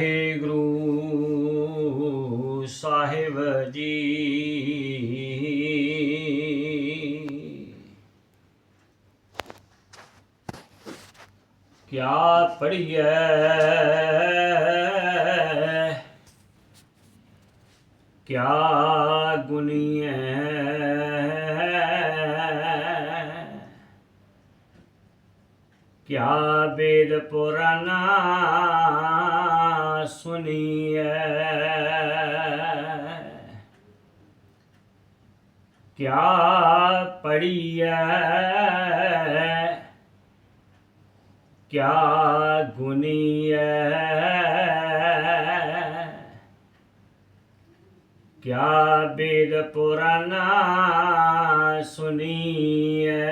ਵਾਹਿਗੁਰੂ ਸਾਹਿਬ ਜੀ। ਕਿਆ ਪੜੀਐ ਕਿਆ ਗੁਨੀਐ? ਕਿਆ ਵੇਦ ਪੁਰਾਨਾ ਸੁਨੀਐ? ਕਿਆ ਪੜੀਐ ਕਿਆ ਗੁਨੀਐ? ਕਿਆ ਵੇਦ ਪੁਰਾਨਾ ਸੁਨੀਐ?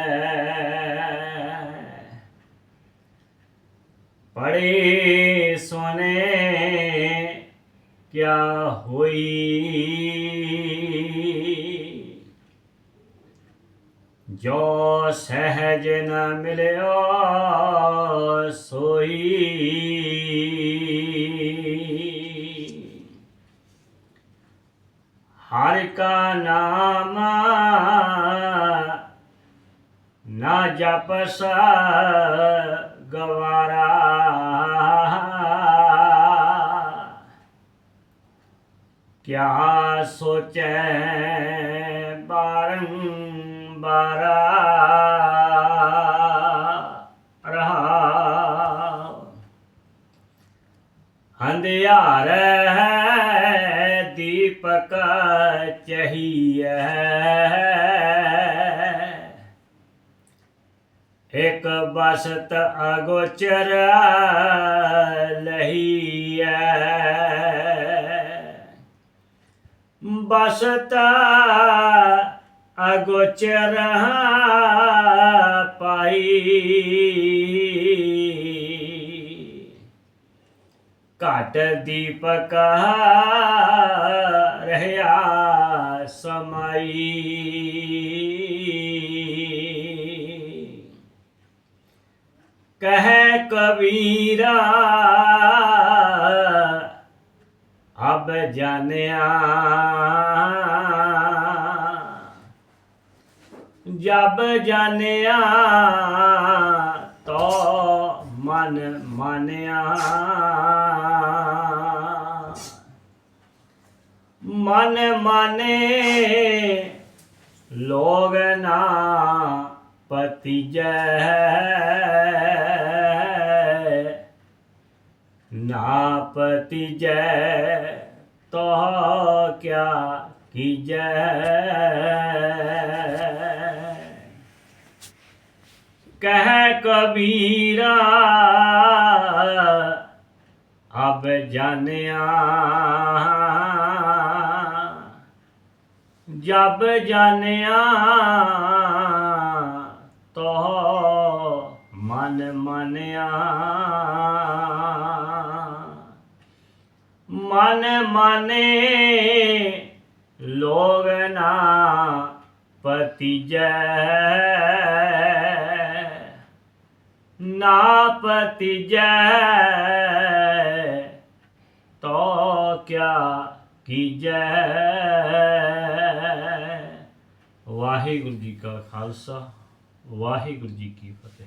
ਪੜੇ ਸੋਨੇ ਕਿਆ ਹੋਈ? ਜੋ ਸਹਿਜ ਨ ਮਿਲਿਓ ਸੋਈ। ਹਰਿ ਕਾ ਨਾਮ ਨਾ ਜਪਸ ਗਵਾਰਾ क्या सोचे बारंबारा रहा? अंधियार है दीपक चाहिए एक बसत अगोचर लही है। बसता अगोचर पाई। काट दीपक रहया समाई। कह कबीरा अब जाने जब जाने तो मन माने मन माने लोग ना पति जय। नापति जय तो क्या की जय कह कबीरा अब जानिया। जब जानिया तो ਮਨ ਮਾਨਿਆ। ਮਨ ਮਾਨੇ ਲੋਗ ਨਾ ਪਤੀਜੈ ਨਾ ਪਤੀਜੈ ਤੋ ਕਿਆ ਕੀਜੈ। ਵਾਹਿਗੁਰੂ ਜੀ ਕਾ ਖਾਲਸਾ, ਵਾਹਿਗੁਰੂ ਜੀ ਕੀ ਫਤਿਹ।